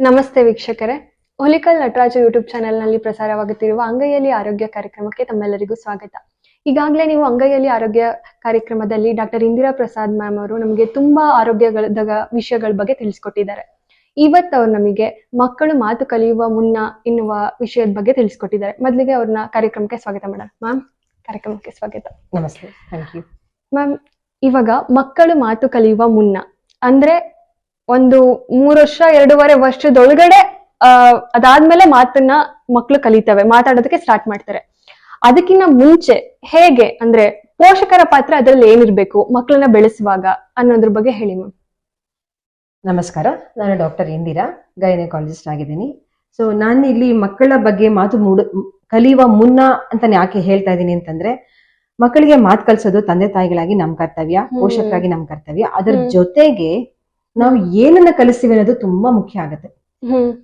ನಮಸ್ತೆ ವೀಕ್ಷಕರೇ. ಹೊಲಿಕಲ್ ನಟರಾಜ ಯೂಟ್ಯೂಬ್ ಚಾನೆಲ್ನಲ್ಲಿ ಪ್ರಸಾರವಾಗುತ್ತಿರುವ ಅಂಗೈಯಲ್ಲಿ ಆರೋಗ್ಯ ಕಾರ್ಯಕ್ರಮಕ್ಕೆ ತಮ್ಮೆಲ್ಲರಿಗೂ ಸ್ವಾಗತ. ಈಗಾಗಲೇ ನೀವು ಅಂಗೈಯಲ್ಲಿ ಆರೋಗ್ಯ ಕಾರ್ಯಕ್ರಮದಲ್ಲಿ ಡಾಕ್ಟರ್ ಇಂದಿರಾ ಪ್ರಸಾದ್ ಮ್ಯಾಮ್ ಅವರು ನಮಗೆ ತುಂಬಾ ಆರೋಗ್ಯಗಳ ವಿಷಯಗಳ ಬಗ್ಗೆ ತಿಳಿಸ್ಕೊಟ್ಟಿದ್ದಾರೆ. ಇವತ್ತು ಅವ್ರು ನಮಗೆ ಮಕ್ಕಳು ಮಾತು ಕಲಿಯುವ ಮುನ್ನ ಎನ್ನುವ ವಿಷಯದ ಬಗ್ಗೆ ತಿಳಿಸ್ಕೊಟ್ಟಿದ್ದಾರೆ. ಮೊದಲಿಗೆ ಅವ್ರನ್ನ ಕಾರ್ಯಕ್ರಮಕ್ಕೆ ಸ್ವಾಗತ ಮಾಡೋಣ. ಮ್ಯಾಮ್, ಕಾರ್ಯಕ್ರಮಕ್ಕೆ ಸ್ವಾಗತ. ನಮಸ್ತೆ. ಥ್ಯಾಂಕ್ ಯು ಮ್ಯಾಮ್, ಇವಾಗ ಮಕ್ಕಳು ಮಾತು ಕಲಿಯುವ ಮುನ್ನ, ಅಂದ್ರೆ ಒಂದು ಮೂರು ವರ್ಷ, ಎರಡೂವರೆ ವರ್ಷದೊಳಗಡೆ ಅಹ್ ಅದಾದ್ಮೇಲೆ ಮಾತನ್ನ ಮಕ್ಕಳು ಕಲಿತವೆ, ಮಾತಾಡೋದಕ್ಕೆ ಸ್ಟಾರ್ಟ್ ಮಾಡ್ತಾರೆ. ಅದಕ್ಕಿಂತ ಮುಂಚೆ ಹೇಗೆ, ಅಂದ್ರೆ ಪೋಷಕರ ಪಾತ್ರ ಅದರಲ್ಲಿ ಏನಿರ್ಬೇಕು ಮಕ್ಕಳನ್ನ ಬೆಳೆಸುವಾಗ ಅನ್ನೋದ್ರ ಬಗ್ಗೆ ಹೇಳಿ ಮ್ಯಾಮ್. ನಮಸ್ಕಾರ, ನಾನು ಡಾಕ್ಟರ್ ಇಂದಿರಾ, ಗೈನಕಾಲಜಿಸ್ಟ್ ಆಗಿದ್ದೀನಿ. ಸೊ ನಾನು ಇಲ್ಲಿ ಮಕ್ಕಳ ಬಗ್ಗೆ ಮಾತು ಮೂಡ, ಕಲಿಯುವ ಮುನ್ನ ಅಂತ ಯಾಕೆ ಹೇಳ್ತಾ ಇದ್ದೀನಿ ಅಂತಂದ್ರೆ ಮಕ್ಕಳಿಗೆ ಮಾತು ಕಲ್ಸೋದು ತಂದೆ ತಾಯಿಗಳಾಗಿ ನಮ್ ಕರ್ತವ್ಯ ಪೋಷಕರಾಗಿ ನಮ್ ಕರ್ತವ್ಯ. ಅದರ ಜೊತೆಗೆ ನಾವು ಏನನ್ನ ಕಲಿಸ್ತೀವಿ ಅನ್ನೋದು ತುಂಬಾ ಮುಖ್ಯ ಆಗುತ್ತೆ.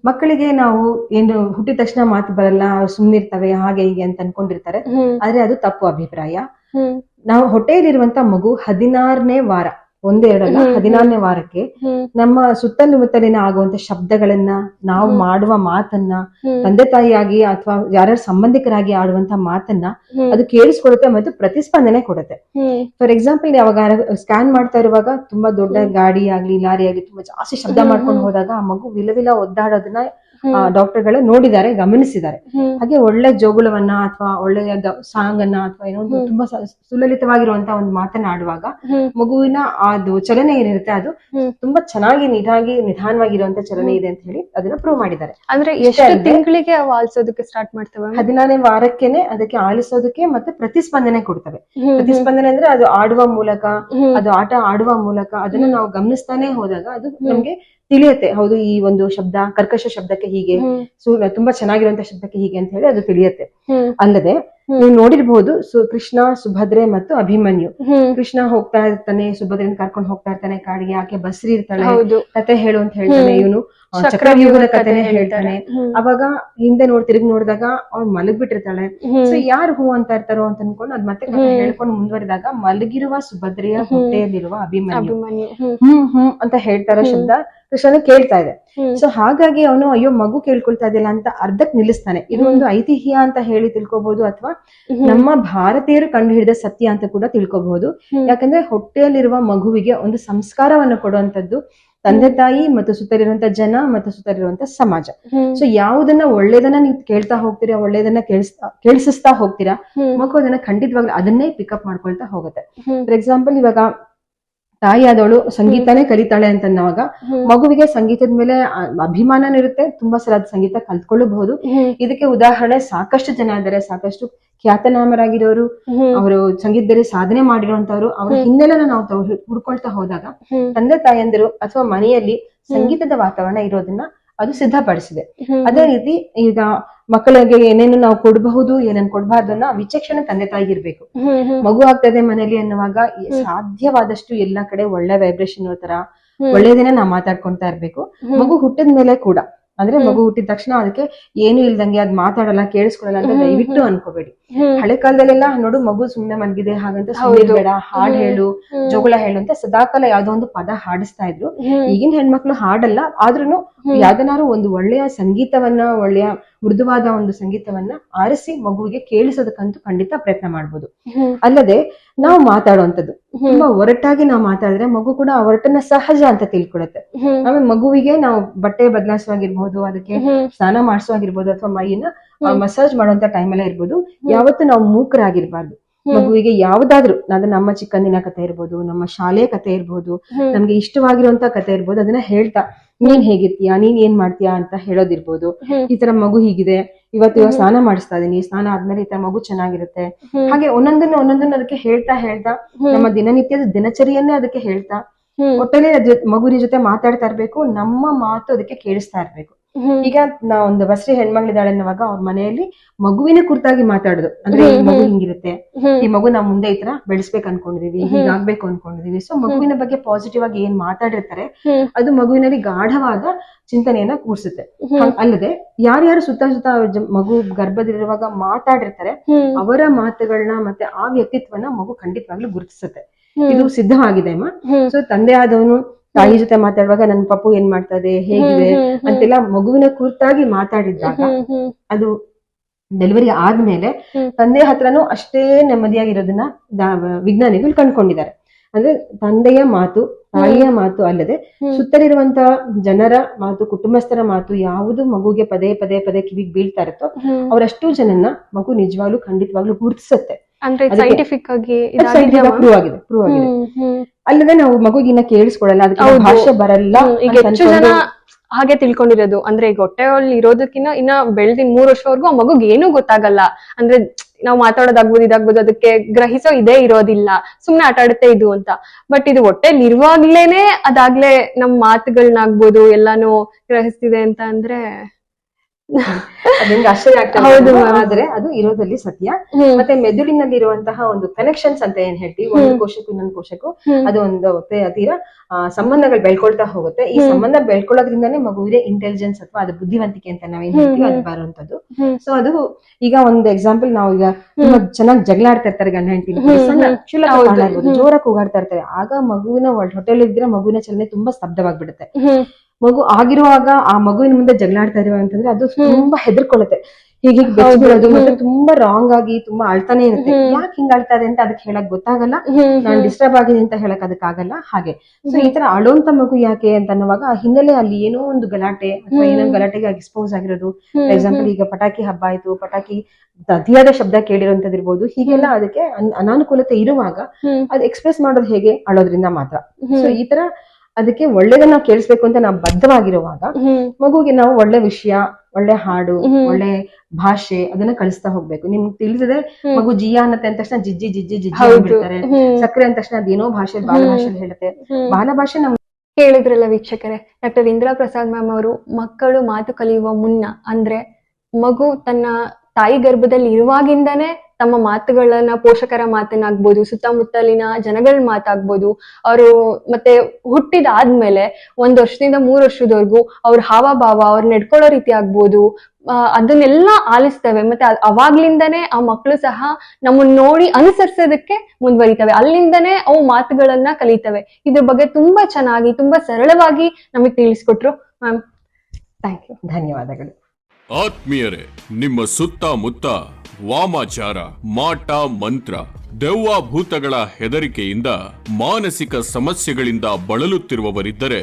ಮಕ್ಕಳಿಗೆ ನಾವು ಏನು ಹುಟ್ಟಿದ ತಕ್ಷಣ ಮಾತು ಬರಲ್ಲ ಅವ್ರು ಸುಮ್ನಿರ್ತವೆ ಹಾಗೆ ಹೀಗೆ ಅಂತ ಅನ್ಕೊಂಡಿರ್ತಾರೆ. ಆದ್ರೆ ಅದು ತಪ್ಪು ಅಭಿಪ್ರಾಯ. ನಾವು ಹೊಟ್ಟೆಯಲ್ಲಿರುವಂತ ಮಗು ಹದಿನಾರನೇ ವಾರ. ಒಂದೇ ಎರಡಲ್ಲ ಹ್ಮ್, ಹ್ಮ್. ಹದಿನಾರನೇ ವಾರಕ್ಕೆ ನಮ್ಮ ಸುತ್ತಮುತ್ತಲಿನ ಆಗುವಂತ ಶಬ್ದಗಳನ್ನ ನಾವು ಮಾಡುವ ಮಾತನ್ನ ತಂದೆ ತಾಯಿಯಾಗಿ ಅಥವಾ ಯಾರ್ಯಾರ ಸಂಬಂಧಿಕರಾಗಿ ಆಡುವಂತ ಮಾತನ್ನ ಅದು ಕೇಳಿಸ್ಕೊಡುತ್ತೆ ಮತ್ತು ಪ್ರತಿಸ್ಪಂದನೆ ಕೊಡುತ್ತೆ. ಫಾರ್ ಎಕ್ಸಾಂಪಲ್ ಯಾವಾಗ ಸ್ಕ್ಯಾನ್ ಮಾಡ್ತಾ ಇರುವಾಗ ತುಂಬಾ ದೊಡ್ಡ ಗಾಡಿ ಆಗ್ಲಿ ಲಾರಿ ಆಗ್ಲಿ ತುಂಬಾ ಜಾಸ್ತಿ ಶಬ್ದ ಮಾಡ್ಕೊಂಡು ಹೋದಾಗ ಆ ಮಗು ವಿಲವಿಲ ಒದ್ದಾಡೋದನ್ನ ಡಾಕ್ಟರ್ಗಳು ನೋಡಿದ್ದಾರೆ ಗಮನಿಸಿದ್ದಾರೆ. ಹಾಗೆ ಒಳ್ಳೆ ಜೋಗುಳವನ್ನ ಅಥವಾ ಒಳ್ಳೆಯ ಸಾಂಗ್ ಅನ್ನ ಅಥವಾ ಏನೋ ಒಂದು ತುಂಬಾ ಸುಲಲಿತವಾಗಿರುವಂತಹ ಸುಲಲಿತವಾಗಿರುವಂತ ಒಂದು ಮಾತನಾಡುವಾಗ ಆಡುವಾಗ ಮಗುವಿನ ಅದು ಚಲನೆ ಏನಿರುತ್ತೆ ಅದು ತುಂಬಾ ಚೆನ್ನಾಗಿ ನಿಧಾಗಿ ನಿಧಾನವಾಗಿರುವಂತ ಚಲನೆ ಇದೆ ಅಂತ ಹೇಳಿ ಅದನ್ನ ಪ್ರೂವ್ ಮಾಡಿದ್ದಾರೆ. ಅಂದ್ರೆ ಎಷ್ಟು? ತಿಂಗಳಿಗೆ ಆಲಿಸೋದಕ್ಕೆ ಸ್ಟಾರ್ಟ್ ಮಾಡ್ತವೆ? ಹದಿನಾರನೇ ವಾರಕ್ಕೆನೆ ಅದಕ್ಕೆ ಆಲಿಸೋದಕ್ಕೆ ಮತ್ತೆ ಪ್ರತಿಸ್ಪಂದನೆ ಕೊಡ್ತವೆ. ಪ್ರತಿಸ್ಪಂದನೆ ಅಂದ್ರೆ ಅದು ಆಡುವ ಮೂಲಕ ಅದು ಆಟ ಆಡುವ ಮೂಲಕ ಅದನ್ನ ನಾವು ಗಮನಿಸ್ತಾನೆ ಹೋದಾಗ ಅದು. ನಮ್ಗೆ ತಿಳಿಯುತ್ತೆ. ಹೌದು ಈ ಒಂದು ಶಬ್ದ ಕರ್ಕಶ ಶಬ್ದಕ್ಕೆ ಹೀಗೆ ಸು- ತುಂಬಾ ಚೆನ್ನಾಗಿರುವಂತ ಶಬ್ದಕ್ಕೆ ಹೀಗೆ ಅಂತ ಹೇಳಿ ಅದು ತಿಳಿಯುತ್ತೆ. ಅಲ್ಲದೆ. ನೀವು ನೋಡಿರ್ಬಹುದು ಸು ಕೃಷ್ಣ ಸುಭದ್ರೆ ಮತ್ತು ಅಭಿಮನ್ಯು. ಕೃಷ್ಣ ಹೋಗ್ತಾ ಇರ್ತಾನೆ ಸುಭದ್ರನ್ ಕರ್ಕೊಂಡು ಹೋಗ್ತಾ ಇರ್ತಾನೆ ಕಾಡಿಗೆ ಆಕೆ ಬಸ್ರಿ ಇರ್ತಾಳೆ ಕತೆ ಹೇಳು ಅಂತ ಹೇಳ್ತಾನೆ ಇವನು ಚಕ್ರವ್ಯೂಹದ ಕತೆನೆ ಕಥೆನೆ ಹೇಳ್ತಾನೆ. ಅವಾಗ ಹಿಂದೆ ನೋಡ್ ತಿರುಗಿ ನೋಡಿದಾಗ ಅವ್ಳು ಮಲಗ್ಬಿಟ್ಟಿರ್ತಾಳೆ. ಸೊ ಯಾರು ಹೂ ಅಂತ ಇರ್ತಾರೋ ಅಂತ ಅನ್ಕೊಂಡು ಅದ್ ಮತ್ತೆ ಹೇಳ್ಕೊಂಡು ಮುಂದುವರೆದಾಗ ಮಲಗಿರುವ ಸುಭದ್ರೆಯ ಹುಟ್ಟೆಯಲ್ಲಿರುವ ಅಭಿಮನ್ಯು. ಹ್ಮ್. ಹ್ಮ್ ಅಂತ ಹೇಳ್ತಾರ ಶಬ್ದ ಕೃಷ್ಣನ ಕೇಳ್ತಾ ಇದೆ. ಸೊ ಹಾಗಾಗಿ ಅವನು ಅಯ್ಯೋ ಮಗು ಕೇಳ್ಕೊಳ್ತಾ ಇದೆಯಲ್ಲ ಅಂತ ಅರ್ಧಕ್ ನಿಲ್ಲಿಸ್ತಾನೆ. ಇದು ಒಂದು ಐತಿಹ್ಯ ಅಂತ ಹೇಳಿ ತಿಳ್ಕೊಬಹುದು ಅಥವಾ ನಮ್ಮ ಭಾರತೀಯರು ಕಂಡು ಹಿಡಿದ ಸತ್ಯ ಅಂತ ಕೂಡ ತಿಳ್ಕೊಬಹುದು ಯಾಕಂದ್ರೆ ಹೊಟ್ಟೆಯಲ್ಲಿರುವ ಮಗುವಿಗೆ ಒಂದು ಸಂಸ್ಕಾರವನ್ನು ಕೊಡುವಂತದ್ದು ತಂದೆ ತಾಯಿ ಮತ್ತು ಸುತ್ತಲಿರುವಂತ ಜನ ಮತ್ತು ಸುತ್ತಲಿರುವಂತ ಸಮಾಜ. ಸೊ ಯಾವುದನ್ನ ಒಳ್ಳೇದನ್ನ ನೀವು ಕೇಳ್ತಾ ಹೋಗ್ತೀರಾ ಒಳ್ಳೇದನ್ನ ಕೇಳಿಸ್ತಾ ಕೇಳಿಸ್ತಾ ಹೋಗ್ತೀರಾ ಮಗು ಅದನ್ನ ಖಂಡಿತವಾಗ್ಲೂ ಅದನ್ನೇ ಪಿಕಪ್ ಮಾಡ್ಕೊಳ್ತಾ ಹೋಗುತ್ತೆ. ಫಾರ್ ಎಕ್ಸಾಂಪಲ್ ಇವಾಗ ತಾಯಿ ಆದವಳು ಸಂಗೀತನೇ ಕಲಿತಾಳೆ ಅಂತಂದಾಗ ಮಗುವಿಗೆ ಸಂಗೀತದ ಮೇಲೆ ಅಭಿಮಾನನೂ ಇರುತ್ತೆ ತುಂಬಾ ಸಲ ಸಂಗೀತ ಕಲ್ತ್ಕೊಳ್ಳಬಹುದು. ಇದಕ್ಕೆ ಉದಾಹರಣೆ ಸಾಕಷ್ಟು ಜನ ಇದ್ದಾರೆ ಸಾಕಷ್ಟು ಖ್ಯಾತನಾಮರಾಗಿರೋರು ಅವರು ಸಂಗೀತದಲ್ಲಿ ಸಾಧನೆ ಮಾಡಿರುವಂತವ್ರು ಅವ್ರ. ಹಿನ್ನೆಲೆನ ನಾವು ಹುಡ್ಕೊಳ್ತಾ ಹೋದಾಗ ತಂದೆ ತಾಯಂದಿರು ಅಥವಾ ಮನೆಯಲ್ಲಿ ಸಂಗೀತದ ವಾತಾವರಣ ಇರೋದನ್ನ ಅದು ಸಿದ್ಧಪಡಿಸಿದೆ. ಅದೇ ರೀತಿ ಈಗ ಮಕ್ಕಳಿಗೆ ಏನೇನು ನಾವು ಕೊಡಬಹುದು ಏನೇನು ಕೊಡಬಾರ್ದು ಅನ್ನೋ ವಿಚಕ್ಷಣ ತಂದೆ ತಾಯಿಗೆ ಇರ್ಬೇಕು. ಹ್ಮ್, ಹ್ಮ್, ಮಗು ಆಗ್ತದೆ ಮನೇಲಿ ಅನ್ನುವಾಗ ಸಾಧ್ಯವಾದಷ್ಟು ಎಲ್ಲಾ ಕಡೆ ಒಳ್ಳೆ ವೈಬ್ರೇಷನ್ ತರ ಒಳ್ಳೇದೇನೆ ನಾವು ಮಾತಾಡ್ಕೊಂತಾ ಇರ್ಬೇಕು. ಮಗು ಹುಟ್ಟಿದ ಮೇಲೆ ಕೂಡ ಅಂದ್ರೆ ಮಗು ಹುಟ್ಟಿದ ತಕ್ಷಣ ಅದಕ್ಕೆ ಏನು ಇಲ್ದಂಗೆ ಅದ್ ಮಾತಾಡಲ್ಲ ಕೇಳಿಸ್ಕೊಳಲ್ಲ ಅಂತ ದಯವಿಟ್ಟು ಅನ್ಕೋಬೇಡಿ. ಹಳೆ ಕಾಲದಲ್ಲೆಲ್ಲ ನೋಡು ಮಗು ಸುಮ್ನೆ ಮಲಗಿದೆ ಹಾಗಂತ ಬೇಡ ಹಾಡ್ ಹೇಳು ಜೋಗುಳ ಹೇಳು ಅಂತ ಸದಾಕಾಲ ಯಾವ್ದೋ ಒಂದು ಪದ ಹಾಡಿಸ್ತಾ ಇದ್ರು. ಈಗಿನ ಹೆಣ್ಮಕ್ಳು ಹಾಡಲ್ಲ ಆದ್ರೂನು. ಯಾವ್ದನಾರು ಒಂದು ಒಳ್ಳೆಯ ಸಂಗೀತವನ್ನ ಒಳ್ಳೆಯ ಮೃದುವಾದ ಒಂದು ಸಂಗೀತವನ್ನ ಆರಿಸಿ ಮಗುವಿಗೆ ಕೇಳಿಸೋದಕ್ಕಂತೂ ಖಂಡಿತ ಪ್ರಯತ್ನ ಮಾಡ್ಬೋದು. ಅಲ್ಲದೆ ನಾವು ಮಾತಾಡುವಂಥದ್ದು ತುಂಬಾ ಒರಟಾಗಿ ನಾವು ಮಾತಾಡಿದ್ರೆ ಮಗು ಕೂಡ ಆ ಒರಟನ್ನ ಸಹಜ ಅಂತ ತಿಳ್ಕೊಳುತ್ತೆ. ಆಮೇಲೆ ಮಗುವಿಗೆ ನಾವು ಬಟ್ಟೆ ಬದಲಾಯಿಸುವಾಗಿರ್ಬೋದು ಅದಕ್ಕೆ ಸ್ನಾನ ಮಾಡಿಸುವಾಗಿರ್ಬೋದು ಅಥವಾ ಮೈಯನ್ನ ಮಸಾಜ್ ಮಾಡುವಂತ ಟೈಮಲ್ಲೇ ಇರ್ಬೋದು. ಯಾವತ್ತು ನಾವು ಮೂಕರಾಗಿರ್ಬಾರ್ದು. ಮಗುವಿಗೆ ಯಾವ್ದಾದ್ರು ಅದು ನಮ್ಮ ಚಿಕ್ಕಂದಿನ ಕತೆ ಇರ್ಬೋದು ನಮ್ಮ ಶಾಲೆಯ ಕತೆ ಇರ್ಬೋದು ನಮ್ಗೆ ಇಷ್ಟವಾಗಿರುವಂತ ಕತೆ ಇರ್ಬೋದು ಅದನ್ನ ಹೇಳ್ತಾ ನೀನ್ ಹೇಗಿರ್ತೀಯಾ? ನೀನ್ ಏನ್ ಮಾಡ್ತೀಯಾ ಅಂತ ಹೇಳೋದಿರ್ಬೋದು. ಈ ತರ ಮಗು ಹೀಗಿದೆ ಇವತ್ತು ಇವಾಗ ಸ್ನಾನ ಮಾಡಿಸ್ತಾ ಇದೀನಿ ಸ್ನಾನ ಆದ್ಮೇಲೆ ಈ ತರ ಮಗು ಚೆನ್ನಾಗಿರುತ್ತೆ. ಹಾಗೆ ಒಂದೊಂದನ್ನ ಒಂದೊಂದನ್ನ ಅದಕ್ಕೆ ಹೇಳ್ತಾ ಹೇಳ್ತಾ ನಮ್ಮ ದಿನನಿತ್ಯದ ದಿನಚರಿಯನ್ನೇ ಅದಕ್ಕೆ ಹೇಳ್ತಾ ಒಟ್ಟಲ್ಲಿ ಮಗುವಿನ ಜೊತೆ ಮಾತಾಡ್ತಾ ಇರ್ಬೇಕು ನಮ್ಮ ಮಾತು ಅದಕ್ಕೆ ಕೇಳಿಸ್ತಾ ಇರ್ಬೇಕು. ಈಗ ನಾ ಒಂದು ಬಸ್ರಿ ಹೆಣ್ಮಗಳಿದ್ದಾಳೆ ಅನ್ನುವಾಗ ಅವ್ರ ಮನೆಯಲ್ಲಿ ಮಗುವಿನ ಕುರಿತಾಗಿ ಮಾತಾಡುದು. ಅಂದ್ರೆ ಈ ಮಗು. ಹಿಂಗಿರುತ್ತೆ. ಈ ಮಗು ನಾವ್ ಮುಂದೆ ಈ ತರ ಬೆಳೆಸ್ಬೇಕು ಅನ್ಕೊಂಡಿದೀವಿ ಹೀಗಾಗ್ಬೇಕು ಅನ್ಕೊಂಡಿದೀವಿ. ಸೊ ಮಗುವಿನ ಬಗ್ಗೆ ಪಾಸಿಟಿವ್ ಆಗಿ ಏನ್ ಮಾತಾಡಿರ್ತಾರೆ ಅದು ಮಗುವಿನಲ್ಲಿ ಗಾಢವಾದ ಚಿಂತನೆಯನ್ನ ಹಂಗ್- ಅಲ್ಲದೆ ಯಾರ್ಯಾರು ಸುತ್ತ ಸುತ್ತ ಮಗು ಗರ್ಭದಲ್ಲಿರುವಾಗ ಮಾತಾಡಿರ್ತಾರೆ ಅವರ ಮಾತುಗಳನ್ನ ಮತ್ತೆ ಆ ವ್ಯಕ್ತಿತ್ವನ ಮಗು ಖಂಡಿತವಾಗ್ಲೂ ಗುರುತಿಸುತ್ತೆ. ಇದು ಸಿದ್ಧವಾಗಿದೆ ಅಮ್ಮ. ಸೊ ತಂದೆ ಆದವನು ತಾಯಿ ಜೊತೆ ಮಾತಾಡುವಾಗ ನನ್ನ ಪಪ್ಪು ಏನ್ ಮಾಡ್ತದೆ ಹೇಗಿದೆ. ಅಂತೆಲ್ಲ ಮಗುವಿನ ಕುರಿತಾಗಿ ಮಾತಾಡಿದ್ದಾಗ. ಅದು ಡೆಲಿವರಿ ಆದ್ಮೇಲೆ. ತಂದೆ ಹತ್ರನೂ ಅಷ್ಟೇ ನೆಮ್ಮದಿಯಾಗಿರೋದನ್ನ ವಿಜ್ಞಾನಿಗಳು ಕಂಡ್ಕೊಂಡಿದ್ದಾರೆ ಅಂದ್ರೆ ತಂದೆಯ ಮಾತು ತಾಯಿಯ ಮಾತು ಅಲ್ಲದೆ ಸುತ್ತಲಿರುವಂತಹ ಸುತ್ತಲಿರುವಂತ ಜನರ ಮಾತು ಕುಟುಂಬಸ್ಥರ ಮಾತು ಯಾವುದು ಮಗುಗೆ ಪದೇ ಪದೇ ಪದೇ ಕಿವಿಗೆ ಬೀಳ್ತಾ ಇರುತ್ತೋ. ಅವರಷ್ಟು ಜನನ್ನ ಮಗು ನಿಜವಾಗ್ಲೂ ಖಂಡಿತವಾಗ್ಲೂ ಗುರುತಿಸುತ್ತೆ ಅಂದ್ರೆ ಸೈಂಟಿಫಿಕ್ ಆಗಿ ಪ್ರೂವ್ ಆಗಿದೆ ಪ್ರೂವ್ ಆಗಿದೆ ಹ್ಮ್, ಹ್ಮ್. ಅಲ್ಲದೆ ನಾವು ಮಗುಗಿನ್ನ ಕೇಳಿಸ್ಕೊಳ್ಳಲ್ಲ ಅದಕ್ಕೆ ಭಾಷೆ ಬರಲ್ಲ ಈಗ ಹೆಚ್ಚು ಜನ ಹಾಗೆ ತಿಳ್ಕೊಂಡಿರೋದು. ಅಂದ್ರೆ ಈಗ ಹೊಟ್ಟೆಯಲ್ಲಿ ಇರೋದಕ್ಕಿಂತ ಇನ್ನ ಬೆಳ್ದಿನ ಮೂರ್ ವರ್ಷವರೆಗೂ ಆ ಮಗುಗ್ ಏನೂ ಗೊತ್ತಾಗಲ್ಲ. ಅಂದ್ರೆ ನಾವು ಮಾತಾಡೋದಾಗ್ಬೋದು ಇದಾಗ್ಬೋದು ಅದಕ್ಕೆ ಗ್ರಹಿಸೋ ಇದೇ ಇರೋದಿಲ್ಲ. ಸುಮ್ನೆ ಆಟ ಆಡುತ್ತೆ ಇದು ಅಂತ. ಬಟ್ ಇದು ಹೊಟ್ಟೆಲಿ ಇರುವಾಗ್ಲೇನೆ ಅದಾಗ್ಲೇ ನಮ್ ಮಾತುಗಳನ್ನಾಗ್ಬೋದು ಎಲ್ಲಾನು ಗ್ರಹಿಸ್ತಿದೆ ಅಂತ ಅಂದ್ರೆ ಹೌದು ಅಷ್ಟೇ ಆಗ್ತದೆ ಆದ್ರೆ ಅದು ಇರೋದಲ್ಲಿ ಸತ್ಯ. ಮತ್ತೆ ಮೆದುಳಿನಲ್ಲಿ ಇರುವಂತಹ ಒಂದು ಕನೆಕ್ಷನ್ಸ್ ಅಂತ ಏನ್ ಹೇಳ್ತೀವಿ? ಒಂದು. ಕೋಶಕ್ಕೂ ಇನ್ನೊಂದು ಕೋಶಕ್ಕೂ ಅದು ಒಂದು ತೀರ ಸಂಬಂಧಗಳು ಬೆಳ್ಕೊಳ್ತಾ ಹೋಗುತ್ತೆ. ಈ ಸಂಬಂಧ ಬೆಳ್ಕೊಳ್ಳೋದ್ರಿಂದಾನೆ ಮಗುವಿನ ಇಂಟೆಲಿಜೆನ್ಸ್ ಅಥವಾ ಅದು ಬುದ್ಧಿವಂತಿಕೆ ಅಂತ ನಾವೇನ್ ಹೇಳ್ತೀವಿ? ಅದು. ಬರುವಂತದ್ದು ಸೊ ಅದು ಈಗ ಒಂದು ಎಕ್ಸಾಂಪಲ್ ನಾವು ಈಗ ತುಂಬಾ ಚೆನ್ನಾಗಿ ಜಗಳ ಆಡ್ತಾ ಇರ್ತಾರೆ ಗಂಡ ಹೆಂಡತಿ ಜೋರಾಗಿ ಕೂಗಾಡ್ತಾ ಇರ್ತಾರೆ. ಆಗ ಮಗುವಿನ ಹೊಟ್ಟೆಲ್ ಇದ್ರೆ ಮಗುವಿನ ಚಲನೆ ತುಂಬಾ ಸ್ತಬ್ಧವಾಗ್ಬಿಡುತ್ತೆ. ಮಗು ಆಗಿರುವಾಗ ಆ ಮಗುವಿನ ಮುಂದೆ ಜಗಳಾಡ್ತಾ ಇರುವ ಅಂತಂದ್ರೆ ಅದು ತುಂಬಾ ಹೆದರ್ಕೊಳ್ಳುತ್ತೆ. ಹೀಗೆ ಹೌದು, ಬೆಚ್ಚಬಿಡೋದು ಮತ್ತೆ ತುಂಬಾ ರಾಂಗ್ ಆಗಿ ತುಂಬಾ ಅಳ್ತಾನೆ ಇರುತ್ತೆ. ಯಾಕೆ ಹಿಂಗ್ ಅಳ್ತಾ ಇದೆ ಅಂತ ಅದಕ್ಕೆ ಹೇಳಕ್ ಗೊತ್ತಾಗಲ್ಲ. ನಾನು ಡಿಸ್ಟರ್ಬ್ ಆಗಿದೆ ಅಂತ ಹೇಳಕ್ ಅದಕ್ಕಾಗಲ್ಲ ಹಾಗೆ. ಸೊ ಈ ತರ ಅಳೋಂತ ಮಗು ಯಾಕೆ ಅಂತ ಅನ್ನುವಾಗ ಆ ಹಿನ್ನೆಲೆ ಅಲ್ಲಿ ಏನೋ ಒಂದು ಗಲಾಟೆ ಅಥವಾ ಏನೋ. ಗಲಾಟೆಗೆ ಎಕ್ಸ್ಪೋಸ್ ಆಗಿರೋದು. ಫಾರ್ ಎಕ್ಸಾಂಪಲ್ ಈಗ ಪಟಾಕಿ ಹಬ್ಬ ಆಯ್ತು. ಪಟಾಕಿ ಅತಿಯಾದ ಶಬ್ದ ಕೇಳಿರುವಂತದ್ ಇರ್ಬೋದು ಹೀಗೆಲ್ಲ ಅದಕ್ಕೆ ಅನಾನುಕೂಲತೆ ಇರುವಾಗ ಅದು ಎಕ್ಸ್ಪ್ರೆಸ್ ಮಾಡೋದು ಹೇಗೆ? ಅಳೋದ್ರಿಂದ ಮಾತ್ರ. ಸೊ ಈ ತರ ಅದಕ್ಕೆ ಒಳ್ಳೇದನ್ನ ಕೇಳಿಸ್ಬೇಕು ಅಂತ ನಾವು ಬದ್ಧವಾಗಿರುವಾಗ ಮಗುಗೆ ನಾವು ಒಳ್ಳೆ ವಿಷಯ ಒಳ್ಳೆ ಹಾಡು ಒಳ್ಳೆ ಭಾಷೆ ಅದನ್ನ ಕಳಿಸ್ತಾ ಹೋಗ್ಬೇಕು. ನಿಮ್ಗೆ ತಿಳಿದಿದೆ ಮಗು ಜಿಯಾ ಅನ್ನತ್ತೆ ಅಂದ ತಕ್ಷಣ ಜಿಜ್ಜಿ ಜಿಜ್ಜಿ ಜಿಜ್ಜಿ ಸಕ್ಕರೆ ಅಂದ ತಕ್ಷಣ ಅದೇನೋ ಭಾಷೆ ಬಾಲ ಭಾಷೆ ಹೇಳುತ್ತೆ. ಬಾಲ ಭಾಷೆ ನಮ್ ಕೇಳಿದ್ರಲ್ಲ ವೀಕ್ಷಕರೇ ಡಾಕ್ಟರ್ ಇಂದಿರಾ ಪ್ರಸಾದ್ ಮ್ಯಾಮ್ ಅವರು ಮಕ್ಕಳು ಮಾತು ಕಲಿಯುವ ಮುನ್ನ ಅಂದ್ರೆ ಮಗು ತನ್ನ ತಾಯಿ ಗರ್ಭದಲ್ಲಿ ಇರುವಾಗಿಂದಾನೇ ತಮ್ಮ ಮಾತುಗಳನ್ನ ಪೋಷಕರ ಮಾತನ್ನಾಗ್ಬೋದು, ಸುತ್ತಮುತ್ತಲಿನ ಜನಗಳ ಮಾತಾಗ್ಬೋದು, ಅವರು ಮತ್ತೆ ಹುಟ್ಟಿದಾದ್ಮೇಲೆ ಒಂದ್ ವರ್ಷದಿಂದ ಮೂರ್ ವರ್ಷದವರೆಗೂ ಅವ್ರ ಹಾವಭಾವ ಅವ್ರ ನಡ್ಕೊಳ್ಳೋ ರೀತಿ ಆಗ್ಬೋದು. ಅದನ್ನೆಲ್ಲ ಆಲಿಸ್ತವೆ. ಮತ್ತೆ ಅವಾಗ್ಲಿಂದನೇ ಆ ಮಕ್ಕಳು ಸಹ ನಮ್ಮನ್ನ ನೋಡಿ ಅನುಸರಿಸೋದಕ್ಕೆ ಮುಂದುವರಿತವೆ. ಅಲ್ಲಿಂದನೇ ಅವು ಮಾತುಗಳನ್ನ ಕಲಿತವೆ. ಇದ್ರ ಬಗ್ಗೆ ತುಂಬಾ ಚೆನ್ನಾಗಿ, ತುಂಬಾ ಸರಳವಾಗಿ ನಮಗೆ ತಿಳಿಸ್ಕೊಟ್ರು. Ma'am, thank you. ಧನ್ಯವಾದಗಳು. ಆತ್ಮೀಯರೇ ನಿಮ್ಮ ಸುತ್ತಮುತ್ತ ವಾಮಾಚಾರ ಮಾಟ ಮಂತ್ರ ದೆವ್ವ ಭೂತಗಳ ಹೆದರಿಕೆಯಿಂದ ಮಾನಸಿಕ ಸಮಸ್ಯೆಗಳಿಂದ ಬಳಲುತ್ತಿರುವವರಿದ್ದರೆ